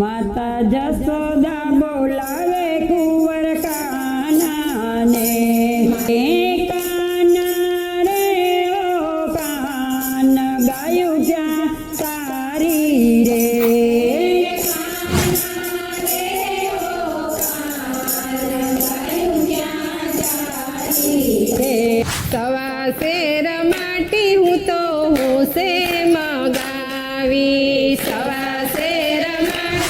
માતા જસોદા બોલાવે કુંવર કાનાને. કાના રે ઓ કાન, ગાયું જા તારી રે. સવા શેર માટી હું તો હું સે મગાવી. સવા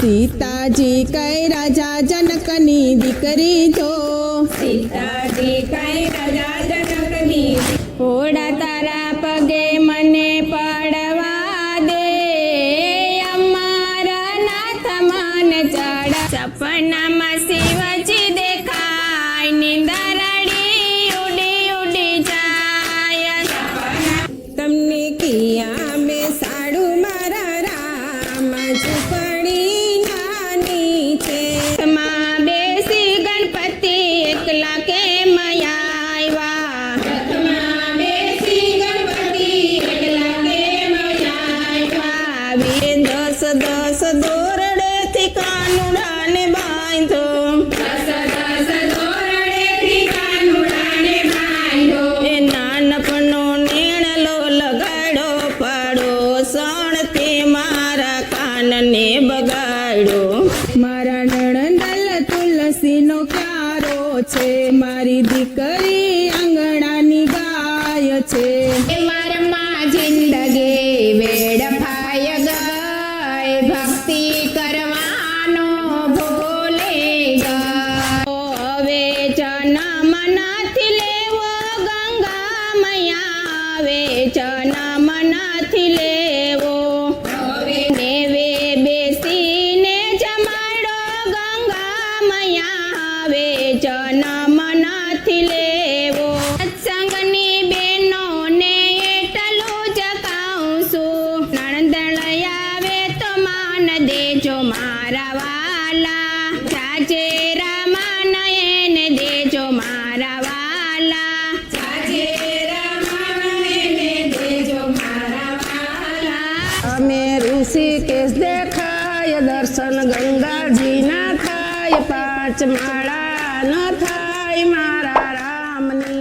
સીતાજી કઈ રાજા જનકની દીકરી તો સીતાજી કઈ રાજા જનકની ઘોડા તારા પગે મને પડવા દે અમારા નાથ મન ચડા સપનામાં શિવજી દેખાય નિંદરડી ઉડી ઉડી જાય તમને કિયા દોરડેથી કાનુડાને બાંધો. એ નાનપણનો નેણલો લગાડો, પાડો સણ મારા કાનને બગાડો. મારા નણંદલ તુલસીનો કારો છે, મારી દીકરી ભક્તિ કરવાનો ભૂલે હવે જન્મ નથી લેવો ગંગા મૈયા હવે જન્મ નથી લેવો નેવે બેસીને જમાડો ગંગા મૈયા હવે જન્મ મારા વાલા સાચે રામા એને દેજો મારા વાલા અમે ઋષિકેશ દેખાય દર્શન ગંગાજીના થાય પાંચ માળા ન થાય મારા રામની